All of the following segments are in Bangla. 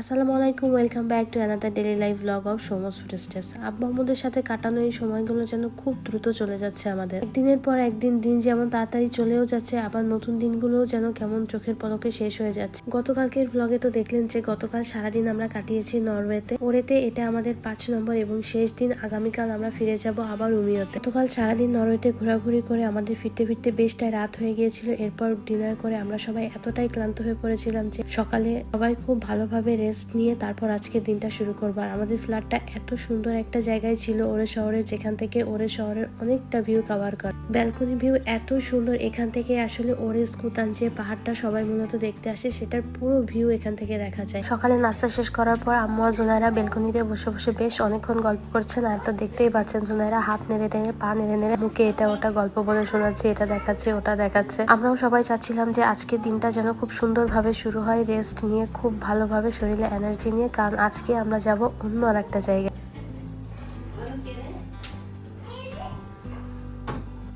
আসসালামু আলাইকুম welcome back to another daily life blog of Som's food steps আব্বু সাথে কাটানো এই সময়গুলো যেন খুব দ্রুত চলে যাচ্ছে আমাদের। দিনের পর একদিন দিন যেমন তাড়াতাড়ি চলেও যাচ্ছে, আবার নতুন দিনগুলোও যেন কেমন চোখের পলকে শেষ হয়ে যাচ্ছে। গতকালকের ব্লগে তো দেখলেন যে গতকাল সারাদিন আমরা কাটিয়েছি নরওয়েতে। ওরেতে এটা আমাদের পাঁচ নম্বর এবং শেষ দিন আগামীকাল আমরা ফিরে যাব আবার উমিওতে গতকাল সারাদিন নরওয়েতে ঘোরাঘুরি করে আমাদের ফিরতে ফিরতে বেশটাই রাত হয়ে গিয়েছিল। এরপর ডিনার করে আমরা সবাই এতটাই ক্লান্ত হয়ে পড়েছিলাম যে সকালে সবাই খুব ভালোভাবে রেস্ট নিয়ে তারপর আজকে দিনটা শুরু করব। আর আমাদের ফ্ল্যাটটা এত সুন্দর একটা জায়গায় ছিল, ওরে শহরে যেখান থেকে ওরে শহরের অনেকটা ভিউ কভার করে। ব্যালকনি ভিউ এত সুন্দর, এখান থেকে আসলে ওরে স্কুতান যে পাহাড়টা সবাই মূলত দেখতে আসে, সেটার পুরো ভিউ এখান থেকে দেখা যায়। সকালে নাস্তা শেষ করার পর আম্মু আর জোনাইরা বেলকনিতে বসে বসে বেশ অনেকক্ষণ গল্প করছেন। আর তো দেখতেই পাচ্ছেন জোনাইরা হাত নেড়ে নেড়ে, পা নেড়ে নেড়ে মুখে এটা ওটা গল্প বলে শোনাচ্ছে, এটা দেখাচ্ছে, ওটা দেখাচ্ছে। আমরাও সবাই চাচ্ছিলাম যে আজকের দিনটা যেন খুব সুন্দরভাবে শুরু হয় রেস্ট নিয়ে খুব ভালোভাবে শরীরে এনার্জি নিয়ে। কারণ আজকে আমরা যাব অন্য আর একটা জায়গায়।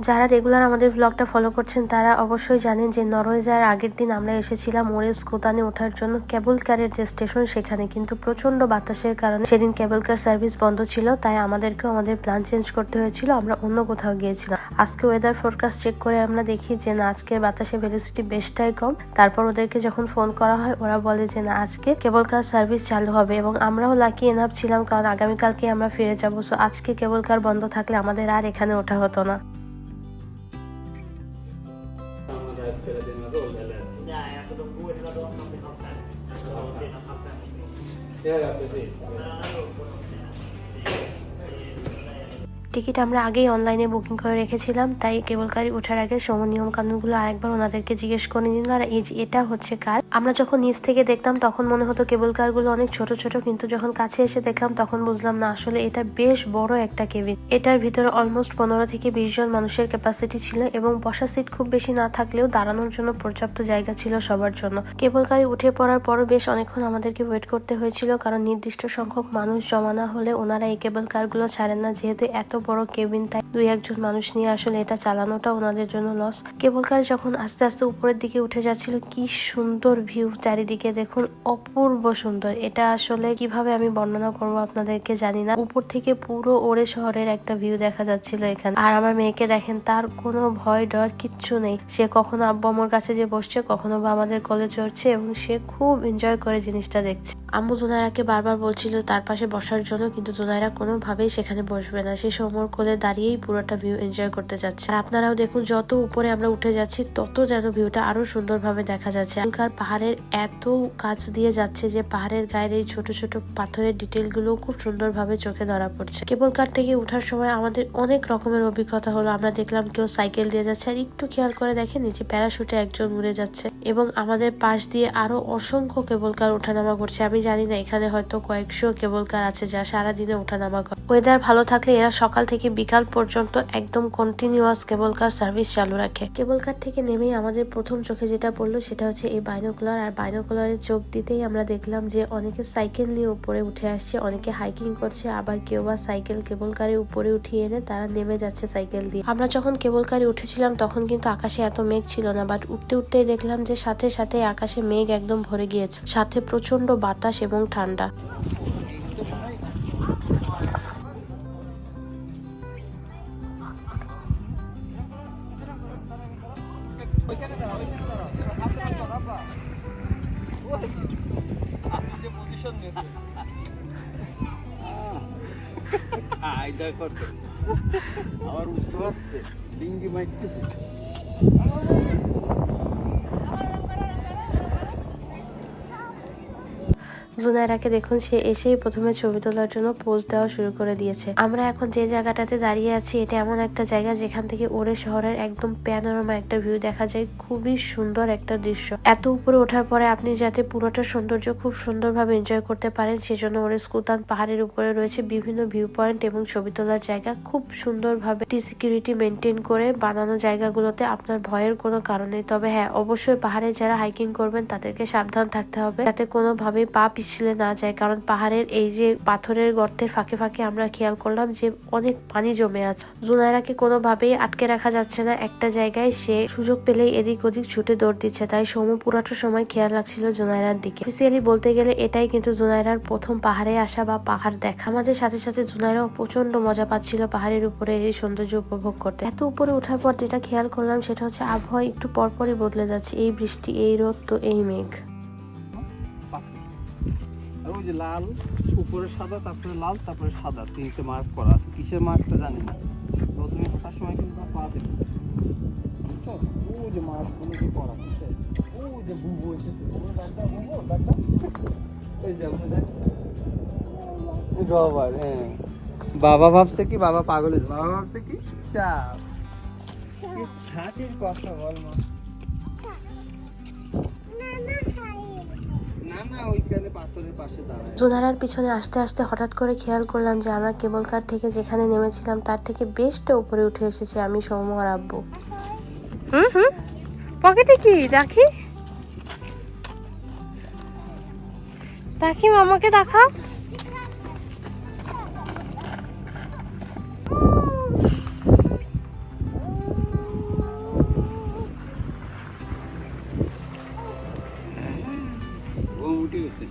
যারা রেগুলার আমাদের ব্লগটা ফলো করছেন, তারা অবশ্যই জানেন যে নরওয়ে যাওয়ার আগের দিন আমরা এসেছিলাম ওরে স্কোতানে ওঠার জন্য। কেবল কারের যে স্টেশন সেখানে কিন্তু প্রচণ্ড বাতাসের কারণে সেদিন কেবল কার সার্ভিস বন্ধ ছিল, তাই আমাদেরকেও আমাদের প্ল্যান চেঞ্জ করতে হয়েছিল, আমরা অন্য কোথাও গিয়েছিলাম। আজকে ওয়েদার ফোরকাস্ট চেক করে আমরা দেখি যে না, আজকে বাতাসের ভেলোসিটি বেশটাই কম। তারপর ওদেরকে যখন ফোন করা হয়, ওরা বলে যে না, আজকে কেবল কার সার্ভিস চালু হবে এবং আমরাও লাকি এনাফ ছিলাম, কারণ আগামীকালকে আমরা ফিরে যাব। সো আজকে কেবল কার বন্ধ থাকলে আমাদের আর এখানে ওঠা হতো না। টিকিট আমরা আগেই অনলাইনে বুকিং করে রেখেছিলাম, তাই কেবল গাড়ি ওঠার আগে সম নিয়ম কানুনগুলো আরেকবার ওনাদেরকে জিজ্ঞেস করে নিলাম আর এই এটা হচ্ছে কার? আমরা যখন নিচ থেকে দেখতাম, তখন মনে হতো কেবল কারগুলো অনেক ছোট ছোট, কিন্তু যখন কাছে এসে দেখলাম, তখন বুঝলাম না, আসলে এটা বেশ বড় একটা কেবিন। এটার ভিতরে অলমোস্ট পনেরো থেকে বিশ জন মানুষের ক্যাপাসিটি ছিল এবং বসা সিট খুব বেশি না থাকলেও দাঁড়ানোর জন্য পর্যাপ্ত জায়গা ছিল সবার জন্য। কেবল কারি উঠে পড়ার পরও বেশ অনেকক্ষণ আমাদেরকে ওয়েট করতে হয়েছিল, কারণ নির্দিষ্ট সংখ্যক মানুষ জমা না হলে ওনারা এই কেবল কারগুলো ছাড়েন না, যেহেতু এত বড় কেবিন, তাই দুই একজন মানুষ নিয়ে আসলে এটা চালানোটা ওনাদের জন্য লস কেবল কার যখন আস্তে আস্তে উপরের দিকে উঠে যাচ্ছিল, কি সুন্দর ভিউ চারিদিকে দেখুন, অপূর্ব সুন্দর। এটা আসলে কীভাবে আমি বর্ণনা করব আপনাদেরকে জানি না। উপর থেকে পুরো ওরে শহরের একটা ভিউ দেখা যাচ্ছিল এখানে। আর আমার মেয়েকে দেখেন, তার কোনো ভয় ডর কিচ্ছু নেই। সে কখনো আব্বা আমার কাছে যে বসছে, কখনো বা আমাদের কলেজ চড়ছে এবং সে খুব এনজয় করে জিনিসটা দেখছে। আম্মু জোনায়রাকে বারবার বলছিল তার পাশে বসার জন্য, কিন্তু জোনায়রা কোনোভাবেই সেখানে বসবে না। সে সমর কোলে দাঁড়িয়েই পুরোটা ভিউ এনজয় করতে যাচ্ছে। আর আপনারাও দেখুন, যত উপরে আমরা উঠে যাচ্ছি, তত যেন ভিউটা আরও সুন্দরভাবে দেখা যাচ্ছে। এখানকার পাহাড়ের এত কাছ দিয়ে যাচ্ছে যে পাহাড়ের গায়ের এই ছোট ছোট পাথরের ডিটেলগুলো খুব সুন্দরভাবে চোখে ধরা পড়ছে। কেবল কার থেকে উঠার সময় আমাদের অনেক রকমের অভিজ্ঞতা হলো। আমরা দেখলাম কেউ সাইকেল দিয়ে যাচ্ছে, আর একটু খেয়াল করে দেখেন, নিচে প্যারাশুটে একজন উড়ে যাচ্ছে। এবং আমাদের পাশ দিয়ে আরও অসংখ্য কেবল কার ওঠানামা করছে। আমি জানি না, এখানে হয়তো কয়েকশো কেবল কার আছে যা সারাদিনে ওঠানামা করে। ওয়েদার ভালো থাকলে এরা সকাল থেকে বিকাল পর্যন্ত একদম কন্টিনিউয়াস কেবল কার সার্ভিস চালু রাখে। কেবল কার থেকে নেমেই আমাদের প্রথম চোখে যেটা পড়ল সেটা হচ্ছে এই বাইনোকুলার আর বাইনোকুলারে চোখ দিতেই আমরা দেখলাম যে অনেকে সাইকেল নিয়ে উপরে উঠে আসছে, অনেকে হাইকিং করছে, আবার কেউ বা সাইকেল কেবল কারে উপরে উঠিয়ে এনে তারা নেমে যাচ্ছে সাইকেল দিয়ে। আমরা যখন কেবল কারে উঠেছিলাম তখন কিন্তু আকাশে এত মেঘ ছিল না বাট উঠতে উঠতেই দেখলাম যে সাথে সাথে আকাশে মেঘ একদম ভরে গিয়েছে। সাথে প্রচণ্ড বাতাস এবং ঠান্ডা। আমার উৎস হচ্ছে ডিঙ্গি মারতেছে। জুনায়রাকে দেখুন, সে এসেই প্রথমে ছবি তোলার জন্য পোজ দেওয়া শুরু করে দিয়েছে। আমরা এখন যে জায়গাটাতে দাঁড়িয়ে আছি, এটা এমন একটা জায়গা যেখান থেকে ওরে শহরের একদম প্যানোরামা একটা ভিউ দেখা যায়। খুবই সুন্দর একটা দৃশ্য। এত উপরে ওঠার পরে আপনি যাতে পুরোটা সৌন্দর্য খুব সুন্দরভাবে এনজয় করতে পারেন, সেজন্য ওরে স্কুতান পাহাড়ের উপরে রয়েছে বিভিন্ন ভিউ পয়েন্ট এবং ছবি তোলার জায়গা। খুব সুন্দরভাবে সিকিউরিটি মেনটেন করে বানানো জায়গাগুলোতে আপনার ভয়ের কোনো কারণ নেই। তবে হ্যাঁ অবশ্যই পাহাড়ে যারা হাইকিং করবেন, তাদেরকে সাবধান থাকতে হবে। যাতে কোনোভাবেই পা পিছলে পিছলে না যায়। কারণ পাহাড়ের এই যে পাথরের গর্তের ফাঁকে ফাঁকে আমরা খেয়াল করলাম যে অনেক পানি জমে আছে। জুনায়রাকে কোনোভাবেই আটকে রাখা যাচ্ছে না। একটা জায়গায় সে সুযোগ পেলেই এদিক ওদিক ছুটে দৌড় দিচ্ছে। তাই সৌম্য পুরাটা সময় খেয়াল রাখছিল জুনায়রার দিকে। অফিসিয়ালি বলতে গেলে এটাই কিন্তু জুনায়রার প্রথম পাহাড়ে আসা বা পাহাড় দেখা। আমাদের সাথে সাথে জুনায়রাও প্রচণ্ড মজা পাচ্ছিল পাহাড়ের উপরে এই সৌন্দর্য উপভোগ করতে। এত উপরে ওঠার পর যেটা খেয়াল করলাম সেটা হচ্ছে আবহাওয়া একটু পরপরই বদলে যাচ্ছে। এই বৃষ্টি, এই রোদ তো এই মেঘ। আর ওই যে লাল, উপরে সাদা, তারপরে লাল, তারপরে সাদা, তিনটে মার্ক করা আছে। কিসের মার্কটা জানি না। তো তুমি হাঁটার সময় কিন্তু পা দেবে বুঝছ? ওই যে মার্কগুলো কি করা কিসের ওই যে বুবু এসেছে ডাক্তার বুবু ডাক্তার এই যে দেখ। বাবা হ্যাঁ। বাবা ভাবছে কি, বাবা পাগল বাবা ভাবছে কি? সাপ হাসির কথা বল মা। জুনারার পিছনে আসতে আসতে হঠাৎ করে খেয়াল করলাম যে আমরা কেবল কার থেকে যেখানে নেমেছিলাম, তার থেকে বেশটা উপরে উঠে এসেছি আমি, সৌম্য আর আব্বু। হুম হুম? পকেটে কি, রাখি? রাখি মামাকে দেখা ও উঠে গেছে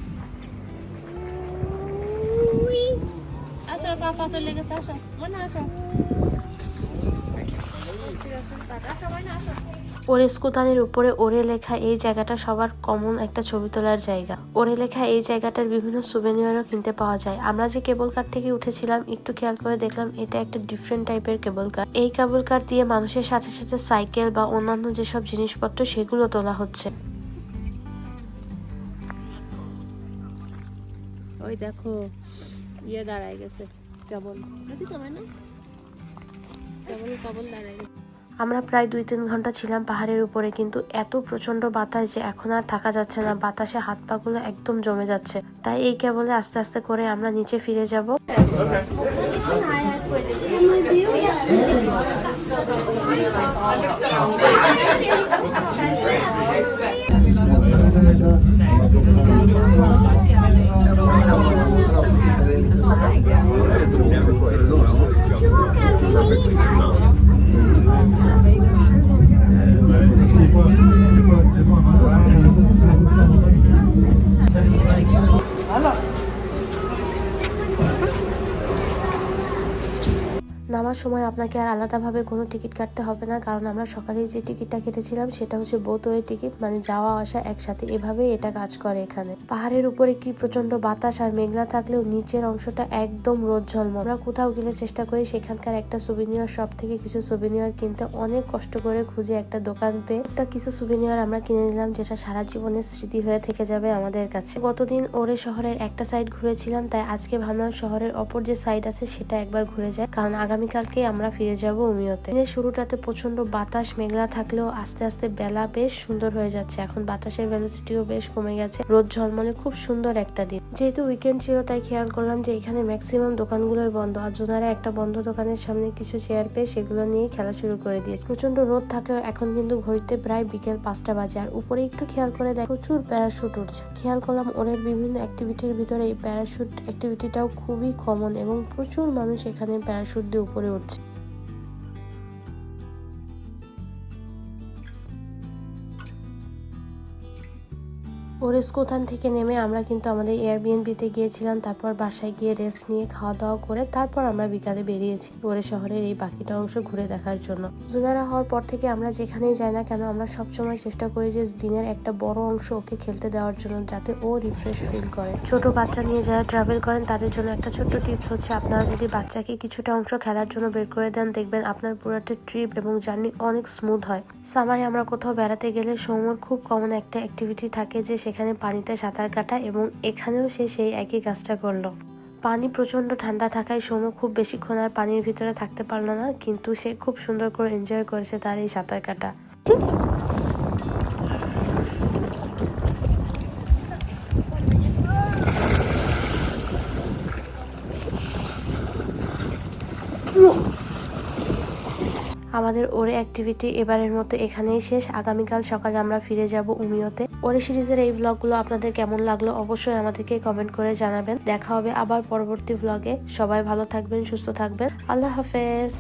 আসো পাপা চলে গেছে আসো মনে আসো ওরে স্কুতানের উপরে ওরে লেখা এই জায়গাটা সবার কমন একটা ছবি তোলার জায়গা। ওরে লেখা এই জায়গাটার বিভিন্ন সুভেনিয়ারও কিনতে পাওয়া যায়। আমরা যে কেবল কার থেকে উঠেছিলাম, একটু খেয়াল করে দেখলাম এটা একটা ডিফারেন্ট টাইপের কেবল কার এই কেবল কার দিয়ে মানুষের সাথে সাথে সাইকেল বা অন্যান্য যেসব জিনিসপত্র, সেগুলো তোলা হচ্ছে। দেখো ইয়ে দাঁড়ায় গেছে কেবল। দেখিস আমার না? কেবল কেবল দাঁড়ায় গেছে। আমরা প্রায় দুই তিন ঘণ্টা ছিলাম পাহাড়ের উপরে কিন্তু এত প্রচণ্ড বাতাস যে এখন আর থাকা যাচ্ছে না। বাতাসে হাত পা গুলো একদম জমে যাচ্ছে। তাই এই কেবলে আস্তে আস্তে করে আমরা নিচে ফিরে যাব। নামার সময় আপনাকে আর আলাদাভাবে কোনো টিকিট কাটতে হবে না। কারণ আমরা সকালে যে টিকিটটা কেটেছিলাম, সেটা হচ্ছে বোথ ওয়ে টিকিট মানে যাওয়া, আসা একসাথে। এভাবে এটা কাজ করে এখানে। পাহাড়ের উপরে কি প্রচণ্ড বাতাস আর মেঘলা থাকলেও নিচের অংশটা একদম রোদ ঝলম আমরা কোথাও গেলে চেষ্টা করি সেখানকার একটা সুবিনিয়ার শপ থেকে কিছু সুবিনিয়ার কিনতে। অনেক কষ্ট করে খুঁজে একটা দোকান পেয়ে একটা কিছু সুবিনিয়ার আমরা কিনে নিলাম, যেটা সারা জীবনের স্মৃতি হয়ে থেকে যাবে আমাদের কাছে। গতদিন ওরে শহরের একটা সাইড ঘুরেছিলাম, তাই আজকে ভাবলাম শহরের অপর যে সাইড আছে, সেটা একবার ঘুরে যায় কারণ আগামীকালকে আমরা ফিরে যাব উমিয়তে দিনের শুরুটাতে প্রচণ্ড বাতাস, মেঘলা থাকলেও আস্তে আস্তে বেলা বেশ সুন্দর হয়ে যাচ্ছে। এখন বাতাসের ভ্যালোসিটিও বেশ কমে গেছে। রোদ ঝলমলে খুব সুন্দর একটা দিন। যেহেতু উইকেন্ড ছিল, তাই খেয়াল করলাম যে এখানে ম্যাক্সিমাম দোকানগুলোই বন্ধ। আর জোনারা একটা বন্ধ দোকানের সামনে কিছু চেয়ার পেয়ে সেগুলো নিয়ে খেলা শুরু করে দিয়েছে। প্রচণ্ড রোদ থাকলেও এখন কিন্তু ঘড়িতে প্রায় বিকেল পাঁচটা বাজে। আর উপরে একটু খেয়াল করে দেখ, প্রচুর প্যারাশুট উঠছে। খেয়াল করলাম ওরের বিভিন্ন অ্যাক্টিভিটির ভিতরে এই প্যারাশুট অ্যাক্টিভিটিটাও খুবই কমন এবং প্রচুর মানুষ এখানে প্যারাশুট দিয়ে উপরে উঠছে ওরেস্কোথান থেকে নেমে আমরা কিন্তু আমাদের এয়ারবিএনবিতে গিয়েছিলাম, তারপর বাসায় গিয়ে রেস্ট নিয়ে খাওয়া দাওয়া করে তারপর আমরা বিকালে বেরিয়েছি ওরে শহরের এই বাকিটা অংশ ঘুরে দেখার জন্য। জুনারা হওয়ার পর থেকে আমরা যেখানেই যাই না কেন, আমরা সবসময় চেষ্টা করি যে দিনের একটা বড় অংশ ওকে খেলতে দেওয়ার জন্য যাতে ও রিফ্রেশ ফিল করে। ছোট বাচ্চা নিয়ে যারা ট্রাভেল করেন, তাদের জন্য একটা ছোট্ট টিপস হচ্ছে আপনারা যদি বাচ্চাকে কিছুটা অংশ খেলার জন্য বের করে দেন, দেখবেন আপনার পুরোটা ট্রিপ এবং জার্নি অনেক স্মুথ হয়। সামারে আমরা কোথাও বেড়াতে গেলে সৌমর খুব কমন একটা অ্যাক্টিভিটি থাকে যে সেখানে পানিতে সাঁতার কাটা এবং এখানেও সে সেই একই কাজটা করল। পানি প্রচণ্ড ঠান্ডা থাকায় সৌম খুব বেশিক্ষণ আর পানির ভিতরে থাকতে পারল না, কিন্তু সে খুব সুন্দর করে এনজয় করেছে তার এই সাঁতার কাটা। আমাদের ওরে অ্যাক্টিভিটি এবারের মতো এখানেই শেষ। আগামীকাল সকালে আমরা ফিরে যাব উমিওতে। ওরে সিরিজের এই ব্লগগুলো আপনাদের কেমন লাগল অবশ্যই আমাদেরকে কমেন্ট করে জানাবেন। দেখা হবে আবার পরবর্তী ব্লগে সবাই ভালো থাকবেন, সুস্থ থাকবেন। আল্লাহ হাফেজ।